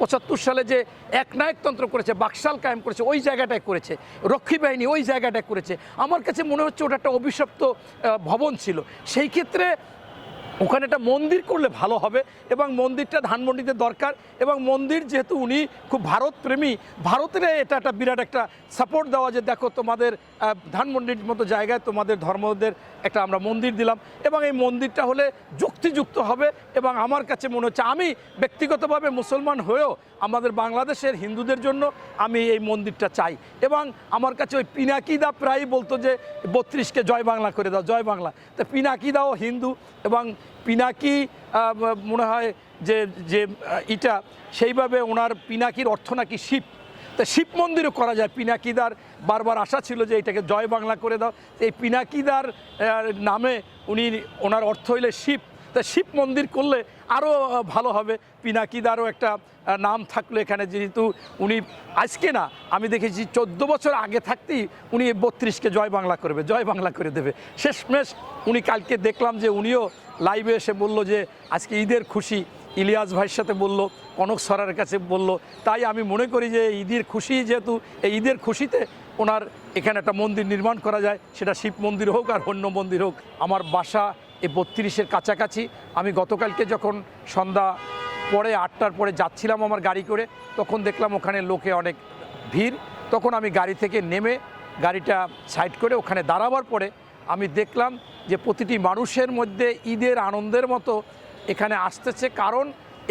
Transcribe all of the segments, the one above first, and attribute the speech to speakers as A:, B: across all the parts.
A: পঁচাত্তর সালে যে একনায়কতন্ত্র করেছে, বাকশাল কায়েম করেছে, ওই জায়গাটায় করেছে। রক্ষী বাহিনী ওই জায়গাটায় করেছে। আমার কাছে মনে হচ্ছে ওটা একটা অভিশপ্ত ভবন ছিল। সেই ক্ষেত্রে ওখানে একটা মন্দির করলে ভালো হবে এবং মন্দিরটা ধানমন্ডিতে দরকার এবং মন্দির যেহেতু উনি খুব ভারতপ্রেমী, ভারতের এটা একটা বিরাট একটা সাপোর্ট দেওয়া যে দেখো তোমাদের ধানমন্ডির মতো জায়গায় তোমাদের ধর্মদের একটা আমরা মন্দির দিলাম এবং এই মন্দিরটা হলে যুক্তিযুক্ত হবে এবং আমার কাছে মনে হচ্ছে আমি ব্যক্তিগতভাবে মুসলমান হয়েও আমাদের বাংলাদেশের হিন্দুদের জন্য আমি এই মন্দিরটা চাই এবং আমার কাছে ওই পিনাকিদা প্রায় বলতো যে বত্রিশকে জয় বাংলা করে দাও, জয় বাংলা। তো পিনাকিদাও হিন্দু এবং পিনাকি মনে হয় যে যে ইটা, সেইভাবে ওনার পিনাকির অর্থ নাকি শিব। তা শিব মন্দিরও করা যায়। পিনাকিদার বারবার আশা ছিল যে এটাকে জয় বাংলা করে দাও। এই পিনাকিদার নামে উনি, ওনার অর্থ হইলে শিব। তা শিব মন্দির করলে আরও ভালো হবে। পিনাকিদারও একটা নাম থাকল এখানে, যেহেতু উনি আজকে না, আমি দেখেছি চোদ্দ বছর আগে থাকতেই উনি বত্রিশকে জয় বাংলা করবে, জয় বাংলা করে দেবে। শেষমেশ উনি কালকে দেখলাম যে উনিও লাইভে এসে বলল যে, আজকে ঈদের খুশি। ইলিয়াস ভাইয়ের সাথে বলল, কনক সরার কাছে বলল। তাই আমি মনে করি যে, ঈদের খুশি যেহেতু, এই ঈদের খুশিতে ওনার এখানে একটা মন্দির নির্মাণ করা যায়। সেটা শিব মন্দির হোক আর অন্য মন্দির হোক, আমার বাসা এই বত্রিশের কাছাকাছি। আমি গতকালকে যখন সন্ধ্যা পরে আটটার পরে যাচ্ছিলাম আমার গাড়ি করে, তখন দেখলাম ওখানে লোকে অনেক ভিড়। তখন আমি গাড়ি থেকে নেমে গাড়িটা সাইড করে ওখানে দাঁড়াবার পরে আমি দেখলাম যে প্রতিটি মানুষের মধ্যে ঈদের আনন্দের মতো এখানে আসতেছে, কারণ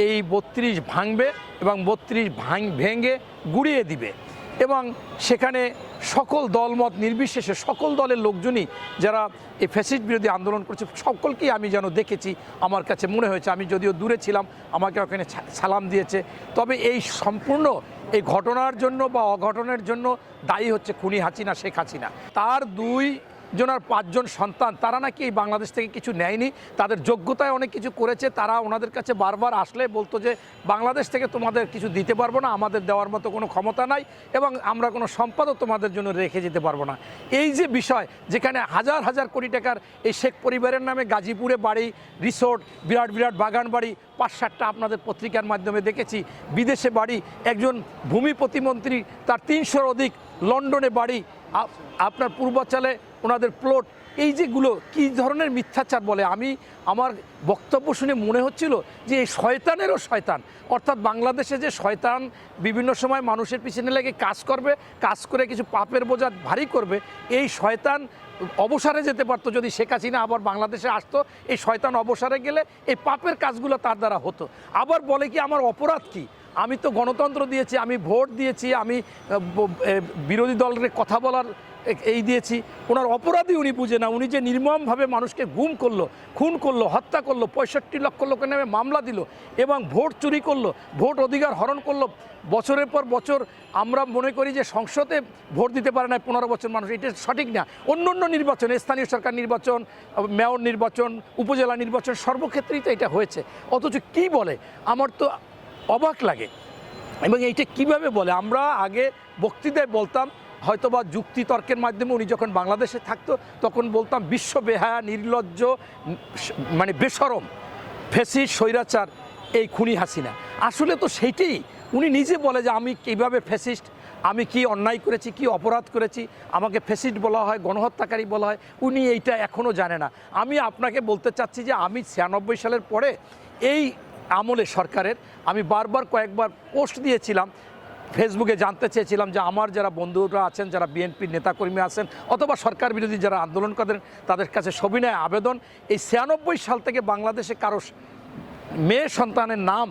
A: এই বত্রিশ ভাঙবে এবং বত্রিশ ভাঙ, ভেঙে গুড়িয়ে দিবে। এবং সেখানে সকল দলমত নির্বিশেষে সকল দলের লোকজনই যারা এই ফ্যাসিস্ট বিরোধী আন্দোলন করছে, সকলকেই আমি যেন দেখেছি, আমার কাছে মনে হয়েছে। আমি যদিও দূরে ছিলাম, আমাকে ওখানে সালাম দিয়েছে। তবে এই সম্পূর্ণ এই ঘটনার জন্য বা অঘটনের জন্য দায়ী হচ্ছে খুনি হাসিনা, শেখ হাসিনা। তার দুই জনার পাঁচজন সন্তান, তারা নাকি এই বাংলাদেশ থেকে কিছু নেয়নি, তাদের যোগ্যতায় অনেক কিছু করেছে, তারা ওনাদের কাছে বারবার আসলে বলতো যে, বাংলাদেশ থেকে তোমাদের কিছু দিতে পারব না, আমাদের দেওয়ার মতো কোনো ক্ষমতা নাই এবং আমরা কোনো সম্পদও তোমাদের জন্য রেখে যেতে পারব না। এই যে বিষয়, যেখানে হাজার হাজার কোটি টাকার এই শেখ পরিবারের নামে গাজীপুরে বাড়ি, রিসোর্ট, বিরাট বিরাট বাগান বাড়ি, পাঁচ সাতটা আপনাদের পত্রিকার মাধ্যমে দেখেছি, বিদেশে বাড়ি, একজন ভূমি প্রতিমন্ত্রী, তার তিনশোর অধিক লন্ডনে বাড়ি আপনার পূর্বাঞ্চলে ওনাদের প্লট এই যেগুলো কী ধরনের মিথ্যাচার বলে? আমি আমার বক্তব্য শুনে মনে হচ্ছিল যে এই শয়তানেরও শয়তান। অর্থাৎ বাংলাদেশে যে শয়তান বিভিন্ন সময় মানুষের পিছনে লেগে কাজ করবে, কাজ করে কিছু পাপের বোঝা ভারী করবে, এই শয়তান অবসরে যেতে পারতো যদি শেখ হাসিনা আবার বাংলাদেশে আসতো, এই শয়তান অবসরে গেলে এই পাপের কাজগুলো তার দ্বারা হতো। আবার বলে কি, আমার অপরাধ কি? আমি তো গণতন্ত্র দিয়েছি, আমি ভোট দিয়েছি, আমি বিরোধী দলের কথা বলার এই দিয়েছি। ওনার অপরাধী উনি বুঝে না, উনি যে নির্মমভাবে মানুষকে গুম করল, খুন করল, হত্যা করল, পঁয়ষট্টি লক্ষ লোকের নামে মামলা দিল এবং ভোট চুরি করল, ভোট অধিকার হরণ করল, বছরের পর বছর আমরা মনে করি যে সংসদে ভোট দিতে পারে না পনেরো বছর মানুষ, এটা সঠিক না। অন্য অন্য নির্বাচন, স্থানীয় সরকার নির্বাচন, মেয়র নির্বাচন, উপজেলা নির্বাচন, সর্বক্ষেত্রেই তো এটা হয়েছে। অথচ কি বলে? আমার তো অবাক লাগে। এবং এইটা কীভাবে বলে? আমরা আগে বক্তৃতায় বলতাম, হয়তোবা যুক্তি তর্কের মাধ্যমে উনি যখন বাংলাদেশে থাকতো, তখন বলতাম, বিশ্ব বেহায়া, নির্লজ্জ মানে বেসরম ফেসি স্বৈরাচার, এই খুনি হাসিনা। আসলে তো সেইটাই উনি নিজে বলে যে, আমি কীভাবে ফ্যাসিস্ট আমি কি অন্যায় করেছি, কি অপরাধ করেছি? আমাকে ফেসিস্ট বলা হয়, গণহত্যাকারী বলা হয়? উনি এইটা এখনও জানে না। আমি আপনাকে বলতে চাচ্ছি যে, আমি ছিয়ানব্বই সালের পরে এই আমলে সরকারের। আমি বারবার কয়েকবার পোস্ট দিয়েছিলাম, ফেসবুকে জানতে চেয়েছিলাম যে আমার যারা বন্ধুরা আছেন, যারা বিএনপির নেতাকর্মী আছেন, অথবা সরকার বিরোধী যারা আন্দোলন করেন, তাদের কাছে সবিনয় আবেদন, এই ছিয়ানব্বই সাল থেকে বাংলাদেশে কারও মেয়ে সন্তানের নাম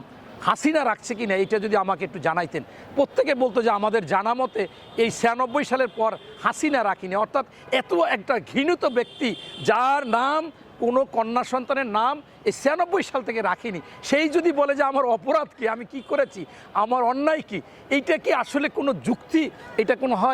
A: হাসিনা রাখছে কি না এইটা যদি আমাকে একটু জানাইতেন। প্রত্যেকে বলতো যে আমাদের জানা মতে এই ছিয়ানব্বই সালের পর হাসিনা রাখিনি। অর্থাৎ এত একটা ঘৃণিত ব্যক্তি, যার নাম কোনো কন্যা সন্তানের নাম এই ছিয়ানব্বই সাল থেকে রাখিনি। সেই যদি বলে যে আমার অপরাধ কি? আমি কি করেছি? আমার অন্যায় কি? এইটা কি আসলে কোনো যুক্তি? এটা কোনো হয়?